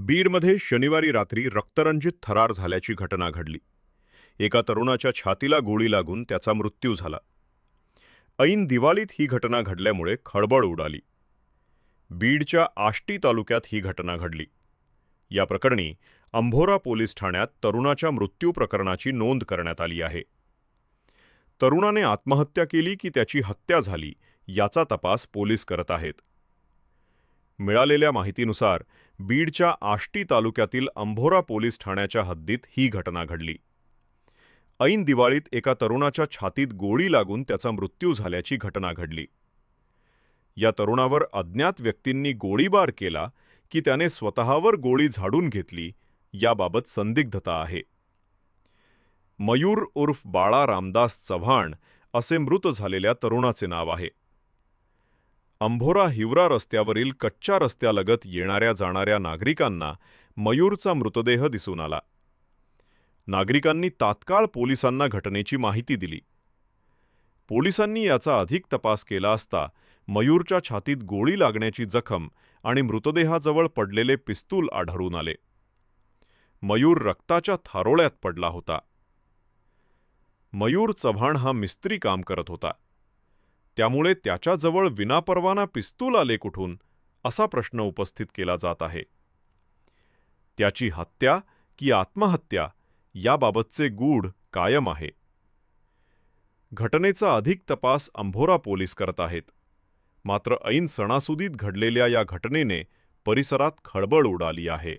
बीडमध्ये शनिवारी रात्री रक्तरंजित थरार झाल्याची घटना घडली. एका तरुणाच्या छातीला गोळी लागून त्याचा मृत्यू झाला. ऐन दिवाळीत ही घटना घडल्यामुळे खळबळ उडाली. बीडच्या आष्टी तालुक्यात ही घटना घडली. या प्रकरणी अंभोरा पोलीस ठाण्यात तरुणाच्या मृत्यू प्रकरणाची नोंद करण्यात आली आहे. तरुणाने आत्महत्या केली की त्याची हत्या झाली याचा तपास पोलीस करत आहेत. मिळालेल्या माहितीनुसार बीडच्या आष्टी तालुक्यातील अंभोरा पोलीस ठाण्याच्या हद्दीत ही घटना घडली. ऐन दिवाळीत एका तरुणाच्या छातीत गोळी लागून त्याचा मृत्यू झाल्याची घटना घडली. या तरुणावर अज्ञात व्यक्तींनी गोळीबार केला की त्याने स्वतःवर गोळी झाडून घेतली याबाबत संदिग्धता आहे. मयूर उर्फ बाळा रामदास चव्हाण असे मृत झालेल्या तरुणाचे नाव आहे. अंभोरा हिवरा रस्त्यावरील कच्च्या रस्त्यालगत येणाऱ्या जाणाऱ्या नागरिकांना मयूरचा मृतदेह दिसून आला. नागरिकांनी तात्काळ पोलिसांना घटनेची माहिती दिली. पोलिसांनी याचा अधिक तपास केला असता मयूरच्या छातीत गोळी लागण्याची जखम आणि मृतदेहाजवळ पडलेले पिस्तूल आढळून आले. मयूर रक्ताच्या थारोळ्यात पडला होता. मयूर चव्हाण हा मिस्त्री काम करत होता. त्यामुळे त्याच्याजवळ विनापरवाना पिस्तूल आले कुठून? असा प्रश्न उपस्थित केला जात आहे. त्याची हत्या की आत्महत्या याबाबतचे गूढ कायम आहे. घटनेचा अधिक तपास अंभोरा पोलीस करत आहेत. मात्र ऐन सणासुदीत घडलेल्या या घटनेने परिसरात खळबळ उडाली आहे.